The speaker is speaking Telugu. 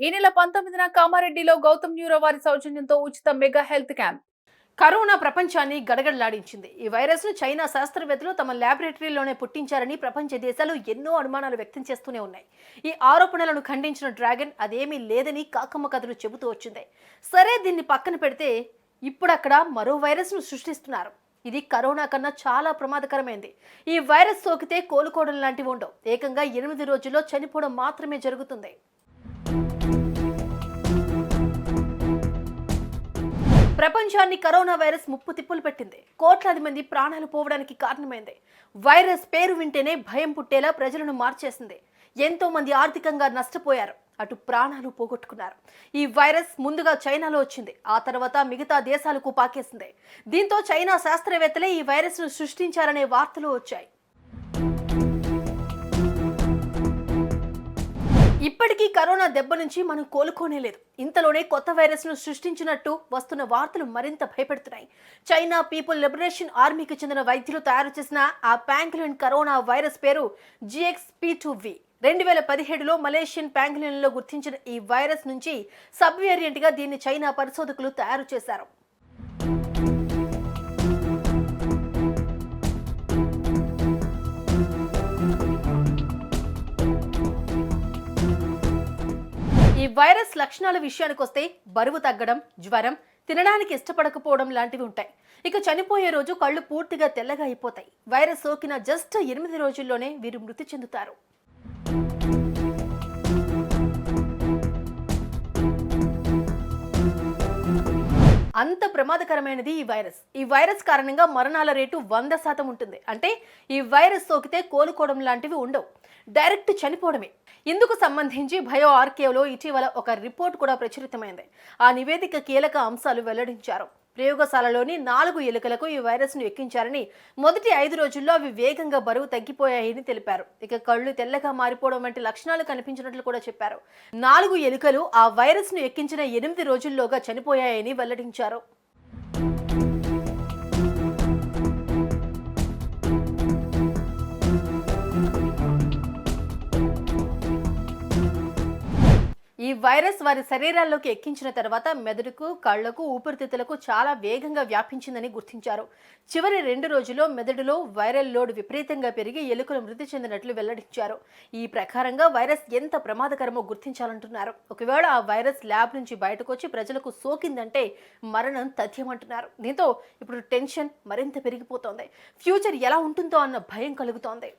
ఈ నెల పంతొమ్మిదిన కామారెడ్డిలో గౌతమ్ న్యూరో వారి సౌజన్యంతో ఉచిత మెగా హెల్త్ క్యాంప్. కరోనా ప్రపంచాన్ని గడగడలాడించింది. ఈ వైరస్ను చైనా శాస్త్రవేత్తలు తమ ల్యాబొరేటరీలోనే పుట్టించారని ప్రపంచ దేశాలు ఎన్నో అనుమానాలు వ్యక్తం చేస్తూనే ఉన్నాయి. ఈ ఆరోపణలను ఖండించిన డ్రాగన్ అదేమీ లేదని కాకమ్మ కథలు చెబుతూ వచ్చింది. సరే దీన్ని పక్కన పెడితే ఇప్పుడు అక్కడ మరో వైరస్ను సృష్టిస్తున్నారు. ఇది కరోనా కన్నా చాలా ప్రమాదకరమైంది. ఈ వైరస్ సోకితే కోలుకోవడం లాంటివి ఉండవు. ఏకంగా ఎనిమిది రోజుల్లో చనిపోవడం మాత్రమే జరుగుతుంది. ప్రపంచాన్ని కరోనా వైరస్ ముప్పు తిప్పులు పెట్టింది. కోట్లాది మంది ప్రాణాలు పోవడానికి కారణమైంది. వైరస్ పేరు వింటేనే భయం పుట్టేలా ప్రజలను మార్చేసింది. ఎంతో మంది ఆర్థికంగా నష్టపోయారు. అటు ప్రాణాలు పోగొట్టుకున్నారు. ఈ వైరస్ ముందుగా చైనాలో వచ్చింది. ఆ తర్వాత మిగతా దేశాలకు పాకేసింది. దీంతో చైనా శాస్త్రవేత్తలే ఈ వైరస్ను సృష్టించారనే వార్తలు వచ్చాయి. ఇప్పటికీ కరోనా దెబ్బ నుంచి మనం కోలుకోనే లేదు. ఇంతలోనే కొత్త వైరస్ను సృష్టించినట్టు వస్తున్న వార్తలు మరింత భయపెడుతున్నాయి. చైనా పీపుల్ లిబరేషన్ ఆర్మీకి చెందిన వైద్యులు తయారు చేసిన ఆ ప్యాంక్లిన్ కరోనా వైరస్ పేరు జిఎక్స్ పీ టూ వి. రెండు వేల పదిహేడులో మలేషియన్ ప్యాంగ్లిన్లో గుర్తించిన ఈ వైరస్ నుంచి సబ్ వేరియంట్గా దీన్ని చైనా పరిశోధకులు తయారు చేశారు. ఈ వైరస్ లక్షణాల విషయానికి వస్తే బరువు తగ్గడం జ్వరం తినడానికి ఇష్టపడకపోవడం లాంటివి ఉంటాయి. ఇక చనిపోయే రోజు కళ్ళు పూర్తిగా తెల్లగా అయిపోతాయి. వైరస్ సోకిన జస్ట్ ఎనిమిది రోజుల్లోనే వీరు మృతి చెందుతారు. అంత ప్రమాదకరమైనది ఈ వైరస్. ఈ వైరస్ కారణంగా మరణాల రేటు వంద శాతం ఉంటుంది. అంటే ఈ వైరస్ సోకితే కోలుకోవడం లాంటివి ఉండవు. డైరెక్ట్ చనిపోవడమే. ఇందుకు సంబంధించి భయో ఆర్కేవ్లో ఇటీవల ఒక రిపోర్ట్ కూడా ప్రచురితమైంది. ఆ నివేదిక కీలక అంశాలు వెల్లడించారు. ప్రయోగశాలలోని నాలుగు ఎలుకలకు ఈ వైరస్ను ఎక్కించారని మొదటి ఐదు రోజుల్లో అవి వేగంగా బరువు తగ్గిపోయాయని తెలిపారు. ఇక కళ్ళు తెల్లగా మారిపోవడం వంటి లక్షణాలు కనిపించినట్లు కూడా చెప్పారు. నాలుగు ఎలుకలు ఆ వైరస్ను ఎక్కించిన ఎనిమిది రోజుల్లోగా చనిపోయాయని వెల్లడించారు. వైరస్ వారి శరీరాల్లోకి ఎక్కించిన తర్వాత మెదడుకు కళ్ళకు ఊపిరితిత్తులకు చాలా వేగంగా వ్యాపించిందని గుర్తించారు. చివరి రెండు రోజుల్లో మెదడులో వైరల్ లోడ్ విపరీతంగా పెరిగి ఎలుకలు మృతి చెందినట్లు వెల్లడించారు. ఈ ప్రకారంగా వైరస్ ఎంత ప్రమాదకరమో గుర్తించాలంటున్నారు. ఒకవేళ ఆ వైరస్ ల్యాబ్ నుంచి బయటకు వచ్చి ప్రజలకు సోకిందంటే మరణం తథ్యమంటున్నారు. దీంతో ఇప్పుడు టెన్షన్ మరింత పెరిగిపోతోంది. ఫ్యూచర్ ఎలా ఉంటుందో అన్న భయం కలుగుతోంది.